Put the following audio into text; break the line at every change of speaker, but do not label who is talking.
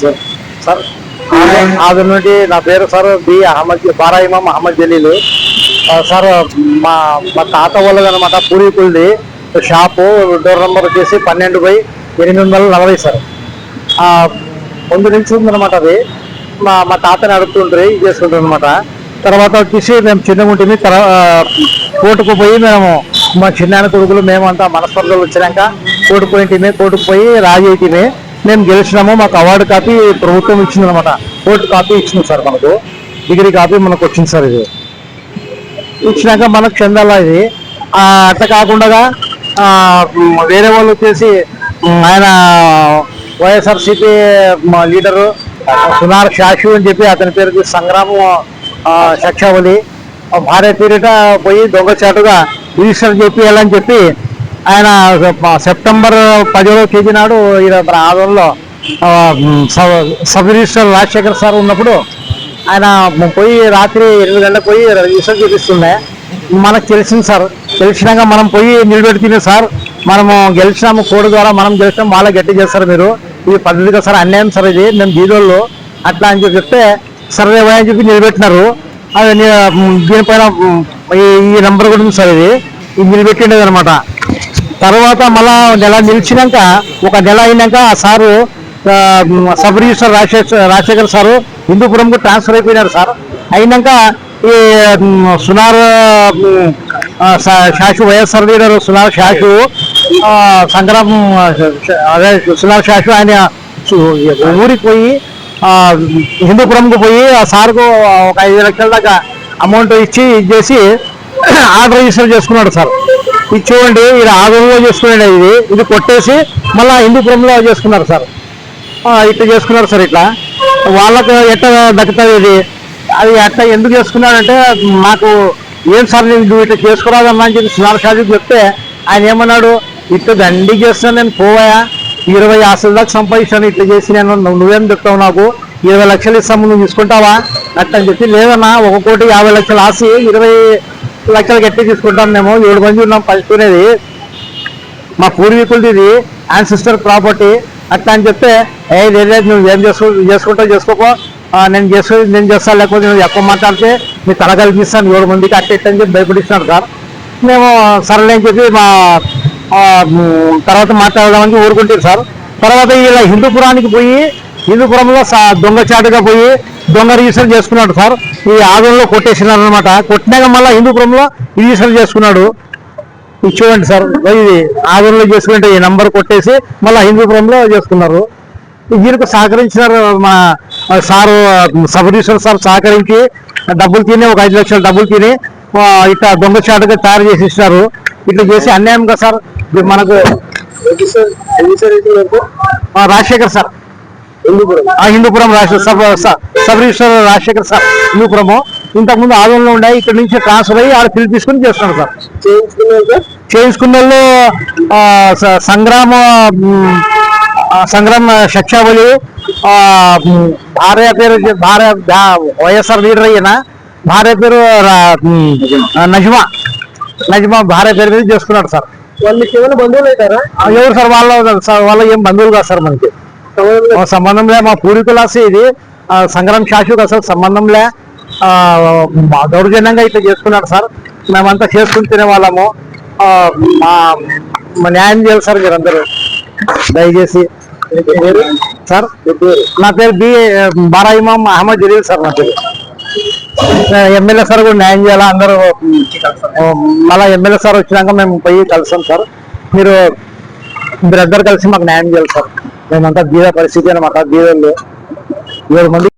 Sir. Sir ఆది నుండి నా పేరు sir B Ahmed Bara Imam Ahmed Jaleel. Sir మా మా తాత వాళ్ళది అనమాట పూర్వీకులది షాపు డోర్ నెంబర్ వచ్చేసి పన్నెండు బై ఎనిమిది వందల నలభై సార్. ముందు నుంచి ఉందన్నమాట అది. మా మా తాతని అడుగుతుండ్రి ఇది చేసుకుంటారు అనమాట తర్వాత వచ్చేసి మేము చిన్న ఉంటుంది కోర్టుకు పోయి మేము మా చిన్న కొడుకులు మేమంతా మనస్పర్ధలు వచ్చినాక కోర్టుకు పోయింటిమే కోర్టుకు పోయి రాజీ అయితేమి మేము గెలిచినాము మాకు అవార్డు కాపీ ప్రభుత్వం ఇచ్చింది అనమాట కోర్టు కాపీ ఇచ్చింది సార్ మనకు డిగ్రీ కాపీ మనకు వచ్చింది సార్ ఇది. ఇచ్చినాక మనకు చెందాల ఇది. అట్లా కాకుండా వేరే వాళ్ళు వచ్చేసి ఆయన వైఎస్ఆర్సీపీ లీడరు సునార్ శాషు అని చెప్పి అతని పేరుకి సంగ్రామం సంగ్రామ ఆ, భార్య పేరిట పోయి దొంగచాటుగా రిజిస్టర్ చేపియాలని చెప్పి ఆయన సెప్టెంబర్ పదిహేడవ తేదీ నాడు ఈయన మన ఆదంలో sub- sub registrar Rajasekhar sir ఉన్నప్పుడు ఆయన పోయి రాత్రి ఎనిమిది గంటలకు పోయి రిజిస్టర్ చూపిస్తుండే. మనకు తెలిసింది సార్ తెలిసినాక మనం పోయి నిలబెడుతుంది సార్ మనము గెలిచినాము కోడి ద్వారా మనం గెలిచినాం వాళ్ళ గట్టి చేస్తారు మీరు. ఇది పద్ధతిగా సార్ అన్యాయం సార్ ఇది మేము బీదోళ్ళు అట్లా అని చెప్పి చెప్తే సరే అని చెప్పి నిలబెట్టినారు. అది దీనిపైన ఈ- ఈ నెంబర్ కూడా ఉంది సార్ ఇది. ఇది నిలబెట్టిండేది అనమాట తర్వాత మళ్ళా నెల నిలిచినాక ఒక నెల అయినాక ఆ sir sub registrar Rajasekhar Rajasekhar sir హిందూపురంకు transfer అయిపోయినారు సార్. అయినాక ఈ సునార్ మ్, వైఎస్ఆర్ లీడర్ సునార్ షాషు సంగ్రామ్ అదే సునార్ షాషు ఆయన ఊరికి పోయి హిందూపురంకు పోయి ఆ సార్కు ఒక ఐదు లక్షల దాకా అమౌంట్ ఇచ్చి చేసి ఆర్డర్ రిజిస్టర్ చేసుకున్నాడు సార్. ఇది చూడండి ఇది ఆగంలో చేసుకున్నాడు ఇది. ఇది కొట్టేసి మళ్ళా హిందూపురంలో చేసుకున్నారు సార్. ఇట్లా చేసుకున్నారు సార్ ఇట్లా. వాళ్ళకు ఎట్లా దక్కుతుంది ఇది? అది ఎట్లా ఎందుకు చేసుకున్నాడంటే నాకు ఏం సార్ నేను నువ్వు ఇట్లా చేసుకురాదమ్మా అని చెప్పి సునార్ షాజీకి చెప్తే ఆయన ఏమన్నాడు? ఇట్లా దండి చేస్తాను నేను పోవాయా? ఇరవై ఆశల దాకా సంపాదించాను ఇట్లా చేసి నేను నువ్వేం చెప్తావు నాకు? ఇరవై లక్షలు ఇస్తాము నువ్వు తీసుకుంటావా? అట్లా అని చెప్పి లేదన్నా ఒక కోటి యాభై లక్షలు ఆసి ఇరవై లక్షలు గట్టి తీసుకుంటాం మేము. ఏడు మంది ఉన్నాం పంచుకునేది మా పూర్వీకులది ఇది సిస్టర్ ప్రాపర్టీ అట్లా అని చెప్తే ఏ లేదు నువ్వు ఏం చేసుకో చేసుకుంటావు చేసుకోకో. నేను చేసుకో నేను చేస్తాను లేకపోతే నువ్వు ఎక్కువ మాట్లాడితే మీ తల తీస్తాను ఏడు మందికి అట్ట ఇట్ట అని చెప్పి భయపడిస్తున్నారు సార్. మేము సరేలే అని చెప్పి మా తర్వాత మాట్లాడదామని ఊరుకుంటారు సార్. తర్వాత ఇలా హిందూపురానికి పోయి హిందూపురంలో దొంగచాటుగా పోయి దొంగ రిజిస్టర్ చేసుకున్నాడు సార్. ఈ ఆదంలో కొట్టేసినారు అనమాట కొట్టినాక మళ్ళీ హిందూపురంలో రిజిస్టర్ చేసుకున్నాడు. ఇది చూడండి సార్. ఇది ఆదరణలో చేసుకుంటే ఈ నంబర్ కొట్టేసి మళ్ళీ హిందూపురంలో చేసుకున్నారు. దీనికి సహకరించినారు మా సారు సబ్ రిజిస్టర్ సార్ సహకరించి డబ్బులు తిని ఒక ఐదు లక్షల డబ్బులు తిని ఇట్లా దొంగచాటుగా తయారు చేసి ఇచ్చినారు. ఇట్లా చేసి అన్యాయం కదా సార్? మనకు రాజశేఖర్ సార్. ఆ హిందూపురం రాష్ట్ర sub sub registrar Rajasekhar sir Hindupur. ఇంతకుముందు ఆదంలో ఉన్నాయి ఇక్కడ నుంచి ట్రాన్స్ఫర్ అయ్యి ఆడ ఫిల్ తీసుకుని చేస్తున్నారు సార్. చేయించుకున్న వాళ్ళు సంగ్రామ సంగ్రామ శిక్షాబలి భార్య పేరు భార్య వైఎస్ఆర్ లీడర్ అయిన భార్య పేరు నజ్మా. నజ్మా భార్య పేరు మీద చేసుకున్నాడు సార్.
వాళ్ళకి ఏమైనా బంధువులు అవుతారా
ఎవరు సార్? వాళ్ళ సార్ వాళ్ళ ఏం బంధువులు కాదు సార్ మనకి. సంబంధంలే మా పూర్వీకులాసి ఇది. సంగ్రామ్ శాశ్వత అసలు సంబంధంలే దౌర్జన్యంగా ఇట్లా చేసుకున్నాడు సార్. మేమంతా చేసుకుని తినే వాళ్ళము మా న్యాయం చేయాలి సార్ మీరందరూ. దయచేసి. సార్ నా పేరు బి బారా ఇమాం అహ్మద్ జలీల్ సార్ నా పేరు. ఎమ్మెల్యే సార్ కూడా న్యాయం చేయాలా? అందరూ మళ్ళీ ఎమ్మెల్యే సార్ వచ్చినాక మేము పోయి కలుస్తాం సార్. మీరు మీరందరూ కలిసి మాకు న్యాయం చేయాలి సార్. మేమంతా బీద పరిస్థితి అనమాట బీదలు ఏడు మంది